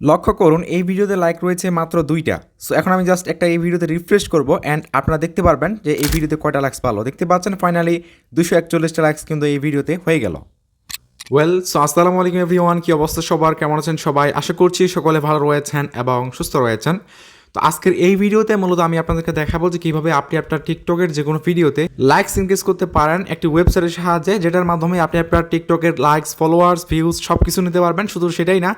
লক্ষ্য করুন, এই ভিডিওতে লাইক রয়েছে মাত্র দুইটা। সো এখন আমি জাস্ট একটা এই ভিডিওতে রিফ্রেশ করব অ্যান্ড আপনারা দেখতে পারবেন যে এই ভিডিওতে কয়টা লাইক্স পালো। দেখতে পাচ্ছেন ফাইনালি দুশো একচল্লিশটা লাইক্স কিন্তু এই ভিডিওতে হয়ে গেল। ওয়েল সো আসসালামু আলাইকুম এভরিওয়ান কী অবস্থা সবার? কেমন আছেন সবাই? আশা করছি সকলে ভালো রয়েছেন এবং সুস্থ রয়েছেন। তো আজকের এই ভিডিওতে মূলত আমি আপনাদেরকে দেখাবো যে কীভাবে আপনি আপনার টিকটকের যে কোনো ভিডিওতে লাইকস ইনক্রিজ করতে পারেন একটি ওয়েবসাইটের সাহায্যে, যেটার মাধ্যমে আপনি আপনার টিকটকের লাইকস ফলোয়ার্স ভিউজ সব কিছু নিতে পারবেন। শুধু সেটাই না,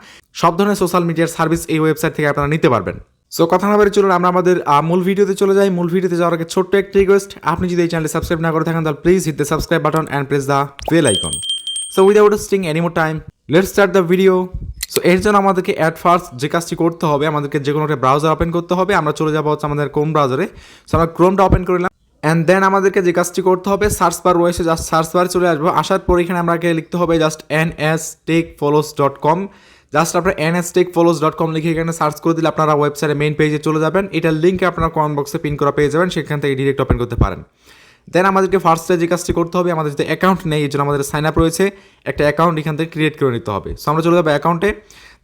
সব ধরনের সোশ্যাল মিডিয়ার সার্ভিস এই ওয়েবসাইট থেকে আপনারা নিতে পারবেন। সো কথা না বলে চলুন, আমরা আমাদের মূল ভিডিওতে চলে যাই। মূল ভিডিওতে যাওয়ার আগে ছোট্ট একটি রিকোয়েস্ট আপনি যদি এই চ্যানেলে সাবস্ক্রাইব না করে থাকেন, তাহলে please hit the subscribe button and press the bell icon so without wasting any more time let's start the video so এর জন্য আমাদেরকে অ্যাট ফার্স্ট যে কাজটি করতে হবে, আমাদেরকে যে কোনো একটা ব্রাউজার ওপেন করতে হবে। আমরা চলে যাব হচ্ছে আমাদের ক্রোম ব্রাউজারে সো আমরা ক্রোমটা ওপেন করলাম অ্যান্ড দেন আমাদেরকে যে কাজটি করতে হবে সার্চ বার রয়েছে জাস্ট সার্চ বার চলে আসব। আসার পর এখানে আমাকে লিখতে হবে just N S tech follows dot com just আপনার N S tech follows dot com লিখে এখানে সার্চ করে দিলে আপনারা ওয়েবসাইটে মেইন পেজে চলে যাবেন। এটার লিঙ্ক আপনারা কমেন্ট বক্সে পিন করা পেয়ে যাবেন। সেখান থেকে ডিরেক্ট ওপেন করতে পারেন। দেন আমাদেরকে ফার্স্টে যে কাজটি করতে হবে, আমাদের যদি অ্যাকাউন্ট নেই এই জন্য আমাদের সাইন আপ রয়েছে। একটা অ্যাকাউন্ট এখান থেকে ক্রিয়েট করে নিতে হবে। সো আমরা চলে যাব অ্যাকাউন্টে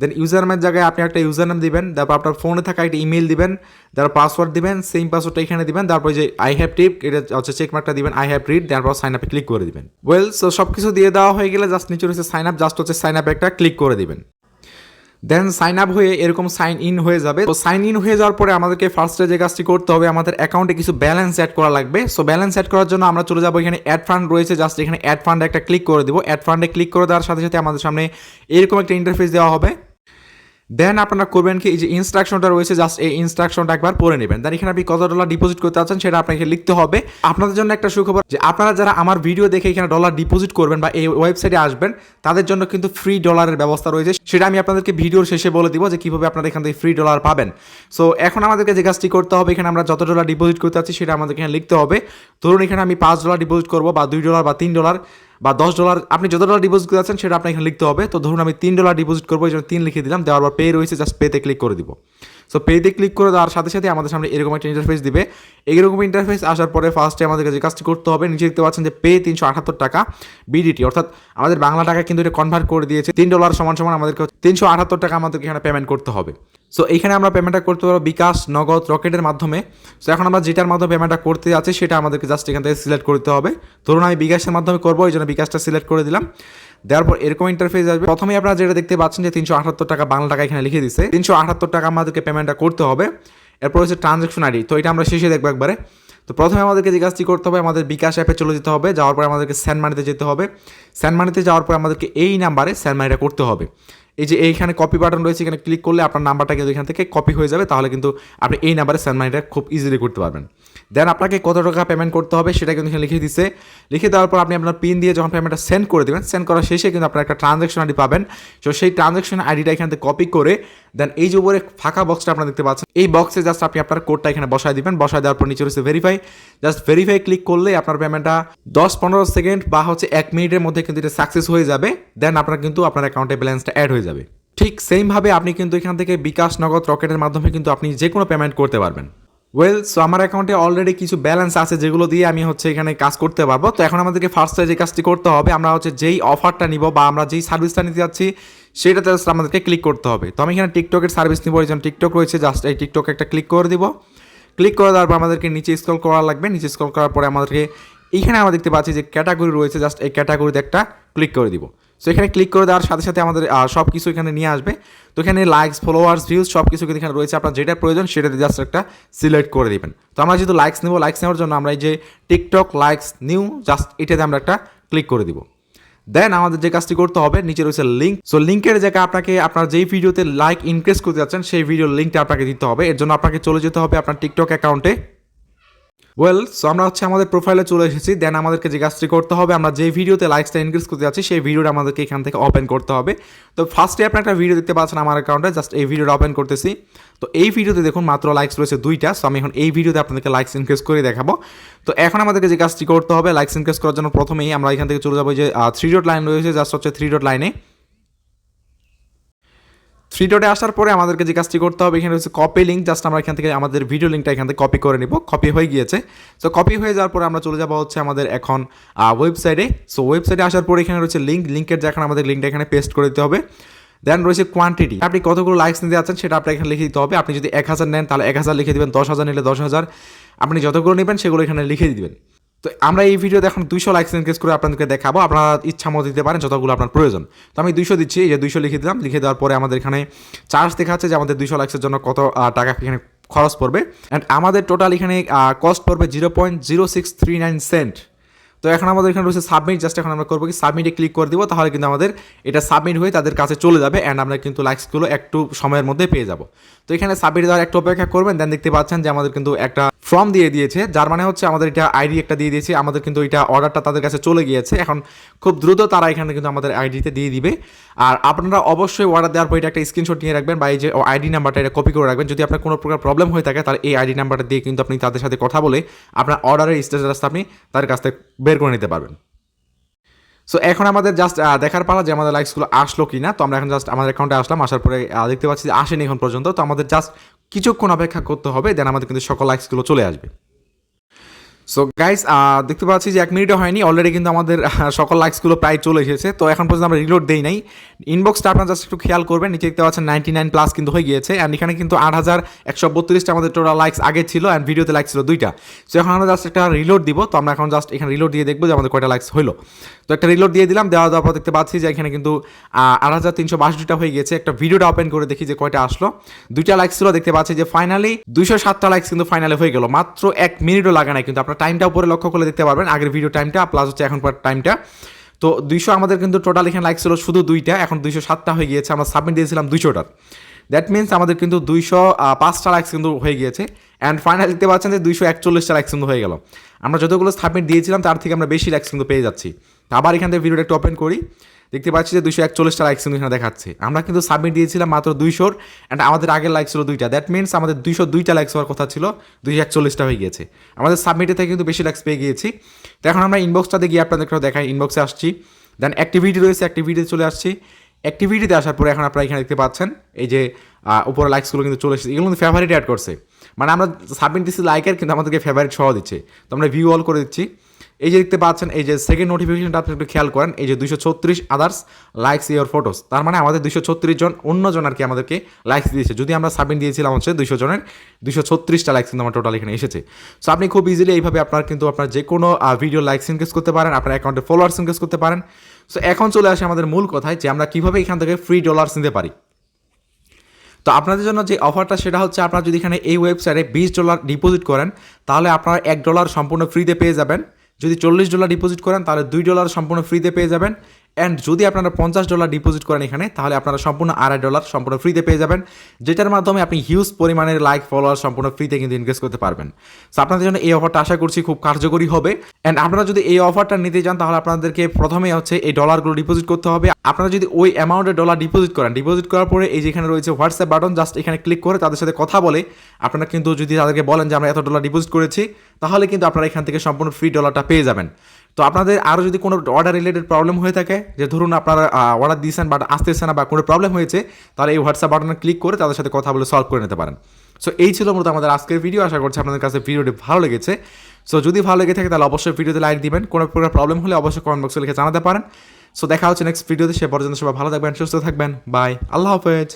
দেন ইউজার নামের জায়গায় আপনি একটা ইউজার নাম দিবেন, তারপর আপনার ফোনে থাকা একটা ইমেল দিবেন, তারপর পাসওয়ার্ড দিবেন সেম পাসওয়ার্ডটা এখানে দিবেন, তারপর যে আই হ্যাভ টিপ এটা হচ্ছে চেক মার্কটা দিবেন আই হ্যাভ রিড তারপর সাইন আপে ক্লিক করে দিবেন। ওয়েল সো সব কিছু দিয়ে দেওয়া হয়ে গেলে জাস্ট নিচে রয়েছে সাইন আপ জাস্ট হচ্ছে সাইন আপে একটা ক্লিক করে দিবেন। দেন সাইন আপ হয়ে এরকম সাইন ইন হয়ে যাবে। তো সাইন ইন হয়ে যাওয়ার পরে আমাদেরকে ফার্স্টে যে কাজটি করতে হবে, আমাদের অ্যাকাউন্টে কিছু ব্যালেন্স অ্যাড করা লাগবে। সো ব্যালেন্স অ্যাড করার জন্য আমরা চলে যাব এখানে অ্যাড ফান্ড রয়েছে। জাস্ট এখানে অ্যাড ফান্ডে একটা ক্লিক করে দেবো। অ্যাড ফান্ডে ক্লিক করে দেওয়ার সাথে সাথে আমাদের সামনে এরকম একটা ইন্টারফেস দেওয়া হবে। দেন আপনারা করবেন কি, এই যে ইনস্ট্রাকশনটা রয়েছে জাস্ট এই ইনস্ট্রাকশনটা একবার পড়ে নেবেন। দেন এখানে আপনি কত ডলার ডিপোজিট করতে চাচ্ছেন সেটা আপনাকে লিখতে হবে। আপনাদের জন্য একটা সুখবর, যে আপনারা যারা আমার ভিডিও দেখে এখানে ডলার ডিপোজিট করবেন বা এই ওয়েবসাইটে আসবেন, তাদের জন্য কিন্তু ফ্রি ডলারের ব্যবস্থা রয়েছে। সেটা আমি আপনাদেরকে ভিডিওর শেষে বলে দিব যে কীভাবে আপনারা এখান থেকে ফ্রি ডলার পাবেন। সো এখন আমাদেরকে যে কাজটি করতে হবে, এখানে আমরা যত ডলার ডিপোজিট করতে চাচ্ছি সেটা আমাদের এখানে লিখতে হবে। ধরুন এখানে আমি পাঁচ ডলার ডিপোজিট করব বা দুই ডলার বা তিন ডলার বা দশ ডলার আপনি যত ডলার ডিপোজিট করে আছেন সেটা আপনি এখানে লিখতে হবে। তো ধরুন আমি তিন ডলার ডিপোজিট করব, এই জন্য তিন লিখে দিলাম। দেওয়ার পর পে রয়েছে জাস্ট পেতে ক্লিক করে দিব। সো পেতে ক্লিক করে দেওয়ার সাথে সাথে আমাদের সামনে এরকম একটা ইন্টারফেস দিবে। এইরকম ইন্টারফেস আসার পরে ফার্স্টে আমাদেরকে যে কাজটি করতে হবে, নিচে দেখতে পাচ্ছেন যে পে তিনশো আটাত্তর টাকা বিডিটি অর্থাৎ আমাদের বাংলা টাকা কিন্তু এটা কনভার্ট করে দিয়েছে। তিন ডলার সমান সমান আমাদেরকে তিনশো আঠাত্তর টাকা আমাদেরকে এখানে পেমেন্ট করতে হবে। সো এইখানে আমরা পেমেন্টটা করতে পারব বিকাশ, নগদ, রকেটের মাধ্যমে। সো এখন আমরা যেটার মাধ্যমে পেমেন্টটা করতে যাচ্ছি, সেটা আমাদেরকে জাস্ট এখান থেকে সিলেক্ট করতে হবে। ধরুন আমি বিকাশের মাধ্যমে করব, এই জন্য বিকাশটা সিলেক্ট করে দিলাম। দেওয়ার পর এরকম ইন্টারফেস আসবে। প্রথমে আপনারা যেটা দেখতে পাচ্ছেন যে তিনশো আটাত্তর টাকা বাংলা টাকা এখানে লিখে দিচ্ছে তিনশো আটাত্তর টাকা আমাদেরকে পেমেন্টটা করতে হবে। এরপর হচ্ছে ট্রানজাকশন আইডি তো এটা আমরা শেষে দেখব একবারে। তো প্রথমে আমাদেরকে যে কাজটি করতে হবে, আমাদের বিকাশ অ্যাপে চলে যেতে হবে। যাওয়ার পরে আমাদেরকে স্যান্ড মানিতে যেতে হবে। স্যান্ড মানিতে যাওয়ার পর আমাদেরকে এই নাম্বারে স্যান্ড মানিটা করতে হবে। এই যে এইখানে কপি বাটন রয়েছে, এখানে ক্লিক করলে আপনার নাম্বারটা কিন্তু এখান থেকে কপি হয়ে যাবে, তাহলে কিন্তু আপনি এই নাম্বারে স্যান্ড মানিটা খুব ইজিলি করতে পারবেন। দেন আপনাকে কত টাকা পেমেন্ট করতে হবে সেটা কিন্তু এখানে লিখে দিচ্ছে লিখে দেওয়ার পর আপনি আপনার পিন দিয়ে যখন পেমেন্টটা সেন্ড করে দেবেন সেন্ড করার শেষে কিন্তু আপনার একটা ট্রানজ্যাকশন আইডি পাবেন। তো সেই ট্রানজ্যাকশন আইডিটা এখান থেকে কপি করে দেন এই যে উপরে ফাঁকা বক্সটা আপনারা দেখতে পাচ্ছেন, এই বক্সে জাস্ট আপনি আপনার কোডটা এখানে বসায় দিবেন। বসায় দেওয়ার পর নিচে রয়েছে ভেরিফাই জাস্ট ভেরিফাই ক্লিক করলে আপনার পেমেন্টটা দশ পনেরো সেকেন্ড বা হচ্ছে এক মিনিটের মধ্যে কিন্তু এটা সাকসেস হয়ে যাবে। দেন আপনার কিন্তু আপনার অ্যাকাউন্টে ব্যালেন্সটা অ্যাড হয়ে যাবে। ঠিক সেমভাবে আপনি কিন্তু এখান থেকে বিকাশ নগদ রকেটের মাধ্যমে কিন্তু আপনি যে কোনো পেমেন্ট করতে পারবেন। ওয়েল সো আমার অ্যাকাউন্টে অলরেডি কিছু ব্যালেন্স আছে যেগুলো দিয়ে আমি হচ্ছে এখানে কাজ করতে পারব। তো এখন আমাদেরকে ফার্স্টে যে কাজটি করতে হবে, আমরা হচ্ছে যেই অফারটা নিব বা আমরা যেই সার্ভিসটা নিতে যাচ্ছি, সেটাতে আমাদেরকে ক্লিক করতে হবে। তো আমি এখানে টিকটকের সার্ভিস নিব, এই জন্য টিকটক রয়েছে জাস্ট এই টিকটক একটা ক্লিক করে দিব। ক্লিক করে দেওয়ার পর আমাদেরকে নিচে স্ক্রল করা লাগবে। নিচে স্ক্রল করার পরে আমাদেরকে এইখানে আমরা দেখতে পাচ্ছি যে ক্যাটাগরি রয়েছে, জাস্ট এই ক্যাটাগরিতে একটা ক্লিক করে দিব। সো এখানে ক্লিক করে দেওয়ার সাথে সাথে আমাদের সব কিছু এখানে নিয়ে আসবে। তো এখানে লাইকস ফলোয়ার্স ভিউজ সব কিছু কিন্তু এখানে রয়েছে। আপনার যেটা প্রয়োজন সেটাতে জাস্ট একটা সিলেক্ট করে দিবেন। তো আমরা যেহেতু লাইকস নেব লাইকস নেওয়ার জন্য আমরা এই যে টিকটক লাইকস নিউ জাস্ট এটাতে আমরা একটা ক্লিক করে দিব। দেন আমাদের যে কাজটি করতে হবে, নিচে রয়েছে লিঙ্ক সো লিঙ্কের জায়গায় আপনাকে, আপনার যেই ভিডিওতে লাইক ইনক্রিজ করতে যাচ্ছেন, সেই ভিডিওর লিঙ্কটা আপনাকে দিতে হবে। এর জন্য আপনাকে চলে যেতে হবে আপনার টিকটক অ্যাকাউন্টে ওয়েল সো আমরা হচ্ছে আমাদের প্রোফাইলে চলে এসেছি। দেন আমাদেরকে যে কাজটি করতে হবে। আমরা যে ভিডিওতে লাইকসটা ইনক্রিজ করতে যাচ্ছি, সেই ভিডিওটা আমাদেরকে এখান থেকে ওপেন করতে হবে। তো ফার্স্টে আপনি একটা ভিডিও দেখতে পাচ্ছেন আমার অ্যাকাউন্টে জাস্ট এই ভিডিওটা ওপেন করতেছি। তো এই ভিডিওতে দেখুন, মাত্র লাইকস রয়েছে দুইটা। সো আমি এখন এই ভিডিওতে আপনাদেরকে লাইকস ইনক্রিজ করে দেখাবো। তো এখন আমাদেরকে যে কাজটি করতে হবে। লাইকস ইনক্রিজ করার জন্য প্রথমেই আমরা এখান থেকে চলে যাব। যে থ্রি ডট লাইন রয়েছে। জাস্ট হচ্ছে থ্রি ডট লাইনে থ্রি ডটে আসার পরে আমাদেরকে যে কাজটি করতে হবে, এখানে হচ্ছে কপি লিঙ্ক জাস্ট আমরা এখান থেকে আমাদের ভিডিও লিঙ্কটা এখান থেকে কপি করে নিব। কপি হয়ে গিয়েছে। সো কপি হয়ে যাওয়ার পরে আমরা চলে যাব হচ্ছে আমাদের এখন ওয়েবসাইটে সো ওয়েবসাইটে আসার পরে এখানে রয়েছে লিঙ্ক লিঙ্কের যখন আমাদের লিঙ্কটা এখানে পেস্ট করে দিতে হবে। দেন রয়েছে কোয়ান্টিটি আপনি কতগুলো লাইকস নিতে যাচ্ছেন সেটা আপনাকে এখানে লিখে দিতে হবে। আপনি যদি এক হাজার নেন, তাহলে এক হাজার লিখে দিবেন, দশ হাজার নিলে দশ হাজার। আপনি যতগুলো নেবেন, সেগুলো এখানে লিখে দিবেন। তো আমরা এই ভিডিওতে এখন দুইশো লাইক এনগেজ করে আপনাদেরকে দেখাবো। আপনারা ইচ্ছা মতো দিতে পারেন, যতগুলো আপনার প্রয়োজন। তো আমি দুইশো দিচ্ছি, এই যে দুইশো লিখে দিলাম। লিখে দেওয়ার পরে আমাদের এখানে চার্জ দেখাচ্ছে যে আমাদের দুইশো লাইক্সের জন্য কত টাকা এখানে খরচ পড়বে। অ্যান্ড আমাদের টোটাল এখানে কস্ট পড়বে zero point zero six three nine cent তো এখন আমাদের এখানে রয়েছে সাবমিট জাস্ট এখন আমরা করব কি সাবমিটে ক্লিক করে দিব, তাহলে কিন্তু আমাদের এটা সাবমিট হয়ে তাদের কাছে চলে যাবে অ্যান্ড আমরা কিন্তু লাইক্সগুলো একটু সময়ের মধ্যে পেয়ে যাব। তো এখানে সাবমিট দেওয়ার একটু অপেক্ষা করবেন দেন দেখতে পাচ্ছেন যে আমাদের কিন্তু একটা ফর্ম দিয়ে দিয়েছে, যার মানে হচ্ছে আমাদের এটা আইডি একটা দিয়ে দিয়েছে, আমাদের কিন্তু এটা অর্ডারটা তাদের কাছে চলে গিয়েছে, এখন খুব দ্রুত তারা এখানে কিন্তু আমাদের আইডিতে দিয়ে দিবে। আর আপনারা অবশ্যই অর্ডার দেওয়ার পর এটা একটা স্ক্রিনশট নিয়ে রাখবেন বা এই যে আইডি নাম্বারটা এটা কপি করে রাখবেন, যদি আপনার কোনো প্রকার প্রবলেম হয়ে থাকে, তাহলে এই আইডি নাম্বারটা দিয়ে কিন্তু আপনি তাদের সাথে কথা বলে আপনার অর্ডারের স্ট্যাটাসটা আপনি তাদের কাছ থেকে বের করে নিতে পারবেন। সো এখন আমাদের জাস্ট দেখার পালা যে আমাদের লাইকসগুলো আসলো কি না তো আমরা এখন জাস্ট আমাদের অ্যাকাউন্টে আসলাম, আসার পরে দেখতে পাচ্ছি যে আসেনি এখন পর্যন্ত, তো আমাদের জাস্ট কিছুক্ষণ অপেক্ষা করতে হবে দেন আমাদের কিন্তু সকল লাইকসগুলো চলে আসবে। সো গাইস দেখতে পাচ্ছি যে এক মিনিটও হয়নি। অলরেডি কিন্তু আমাদের সকল লাইকসগুলো প্রায় চলে এসেছে। তো এখন পর্যন্ত আমরা রিলোড দেই নাই। ইনবক্সটা আপনার জাস্ট একটু খেয়াল করবেন। নিচে দেখতে পাচ্ছেন নাইনটি নাইন প্লাস কিন্তু হয়ে গিয়েছে। অ্যান্ড এখানে কিন্তু আট হাজার একশো বত্রিশটা আমাদের টোটাল লাইকস আগে ছিল অ্যান্ড ভিডিওতে লাইক ছিল দুইটা। সো এখন আমরা জাস্ট একটা রিলোড দিব। তো আমরা এখন জাস্ট এখানে রিলোড দিয়ে দেখব যে আমাদের কয়টা লাইকস হলো। তো একটা রিলোড দিয়ে দিলাম। দেওয়া দেওয়ার পর দেখতে পাচ্ছি যে এখানে কিন্তু আট হাজার তিনশো বাষট্টিটা হয়ে গেছে একটা ভিডিওটা ওপেন করে দেখি যে কয়টা আসলো। দুইটা লাইকস ছিল। দেখতে পাচ্ছি যে ফাইনালি দুইশো সাতটা লাইকস কিন্তু ফাইনালি হয়ে গেল। মাত্র এক মিনিটও লাগা নাই কিন্তু। আপনার টাইমটা উপরে লক্ষ্য করে দেখতে পারবেন, আগের ভিডিও টাইমটা প্লাস হচ্ছে এখন টাইমটা তো দুইশো আমাদের কিন্তু টোটাল এখানে লাইক ছিল শুধু দুইটা, এখন দুইশো সাতটা হয়ে গিয়েছে, আমরা সাবমিট দিয়েছিলাম দুইশোটার। দ্যাট মিনস আমাদের কিন্তু দুইশো পাঁচটা লাইকস কিন্তু হয়ে গিয়েছে। অ্যান্ড ফাইনাল দেখতে পাচ্ছেন যে দুইশো একচল্লিশটা লাইকস কিন্তু হয়ে গেল। আমরা যতগুলো সাবমিট দিয়েছিলাম, তার থেকে আমরা বেশি লাইকস কিন্তু পেয়ে যাচ্ছি। আবার এখান থেকে ভিডিওটা একটু ওপেন করি। দেখতে পাচ্ছি যে দুইশো একচল্লিশটা লাইকস কিন্তু এখানে দেখাচ্ছে। আমরা কিন্তু সাবমিট দিয়েছিলাম মাত্র দুইশোর অ্যান্ড আমাদের আগের লাইক ছিল দুইটা। দ্যাট মিনস আমাদের দুইশো দুইটা লাইকস হওয়ার কথা ছিল, দুইশো একচল্লিশটা হয়ে গিয়েছে। আমাদের সাবমিটে থেকে কিন্তু বেশি লাইকস পেয়ে গিয়েছি। তো এখন আমরা ইনবক্সটাতে গিয়ে আপনাদেরকে দেখাই। ইনবক্সে আসছি। দেন অ্যাক্টিভিটি রয়েছে অ্যাক্টিভিটিতে চলে আসছি। অ্যাক্টিভিটিতে আসার পরে এখন আপনারা এখানে দেখতে পাচ্ছেন, এই যে উপরে লাইকসগুলো কিন্তু চলে এসেছে। এগুলো কিন্তু ফেভারিট অ্যাড করছে। মানে আমরা সাবমিট দিচ্ছি লাইকের কিন্তু আমাদেরকে ফেভারিট সহ দিচ্ছে। তো আমরা ভিউ অল করে দিচ্ছি। এই যে দেখতে পাচ্ছেন, এই যে সেকেন্ড নোটিফিকেশনটা আপনি একটু খেয়াল করেন, এই যে দুশো ছত্রিশ আদার্স লাইকস ইয়োর ফটোস তার মানে আমাদের দুশো ছত্রিশ জন অন্যজন আর কি আমাদেরকে লাইকস দিয়েছে। যদি আমরা সাবমিট দিয়েছিলাম হচ্ছে দুশো জনের দুশো ছত্রিশটা লাইকস কিন্তু আমার টোটাল এখানে এসেছে। সো আপনি খুব ইজিলি এইভাবে আপনার কিন্তু আপনার যে কোনো ভিডিও লাইকস ইনক্রিজ করতে পারেন, আপনার অ্যাকাউন্টে ফলোয়ার্স ইনক্রিজ করতে পারেন। সো এখন চলে আসে আমাদের মূল কথায় যে আমরা কীভাবে এখান থেকে ফ্রি ডলার্স নিতে পারি। তো আপনাদের জন্য যে অফারটা সেটা হচ্ছে আপনারা যদি এখানে এই ওয়েবসাইটে বিশ ডলার ডিপোজিট করেন, তাহলে আপনারা এক ডলার সম্পূর্ণ ফ্রিতে পেয়ে যাবেন। যদি চল্লিশ ডলার ডিপোজিট করেন, তাহলে দুই ডলার সম্পূর্ণ ফ্রিতে পেয়ে যাবেন। অ্যান্ড যদি আপনারা পঞ্চাশ ডলার ডিপোজিট করেন এখানে, তাহলে আপনারা সম্পূর্ণ আড়াই ডলার সম্পূর্ণ ফ্রিতে পেয়ে যাবেন, যেটার মাধ্যমে আপনি হিউজ পরিমাণের লাইক ফলোয়ার সম্পূর্ণ ফ্রিতে কিন্তু ইনক্রিজ করতে পারবেন। সো আপনাদের জন্য এই অফারটা আশা করছি খুব কার্যকরী হবে। অ্যান্ড আপনারা যদি এই অফারটা নিতে চান, তাহলে আপনাদেরকে প্রথমে হচ্ছে এই ডলারগুলো ডিপোজিট করতে হবে। আপনারা যদি ওই অ্যামাউন্টের ডলার ডিপোজিট করেন ডিপোজিট করার পরে এই যেখানে রয়েছে হোয়াটসঅ্যাপ বাটন জাস্ট এখানে ক্লিক করে তাদের সাথে কথা বলে, আপনারা কিন্তু যদি তাদেরকে বলেন যে আমরা এত ডলার ডিপোজিট করেছি, তাহলে কিন্তু আপনারা এখান থেকে সম্পূর্ণ ফ্রি ডলারটা পেয়ে যাবেন। তো আপনাদের আরও যদি কোনো অর্ডার রিলেটেড প্রবলেম হয়ে থাকে, যে ধরুন আপনারা অর্ডার দিয়েছেন বাট আসতেছে না বা কোনো প্রবলেম হয়েছে, তাহলে এই হোয়াটসঅ্যাপ বাটনে ক্লিক করে তাদের সাথে কথা বলে সলভ করে নিতে পারেন। সো এই ছিল মূলত আমাদের আজকের ভিডিও আশা করছি আপনাদের কাছে ভিডিওটি ভালো লেগেছে। সো যদি ভালো লেগে থাকে তাহলে অবশ্যই ভিডিওতে লাইক দিবেন। কোনো প্রকার প্রবলেম হলে অবশ্যই কমেন্ট বক্সে লিখে জানাতে পারেন। সো দেখা হচ্ছে নেক্সট ভিডিওতে সে পর্যন্ত সবাই ভালো থাকবেন, সুস্থ থাকবেন। বাই আল্লাহ হাফেজ।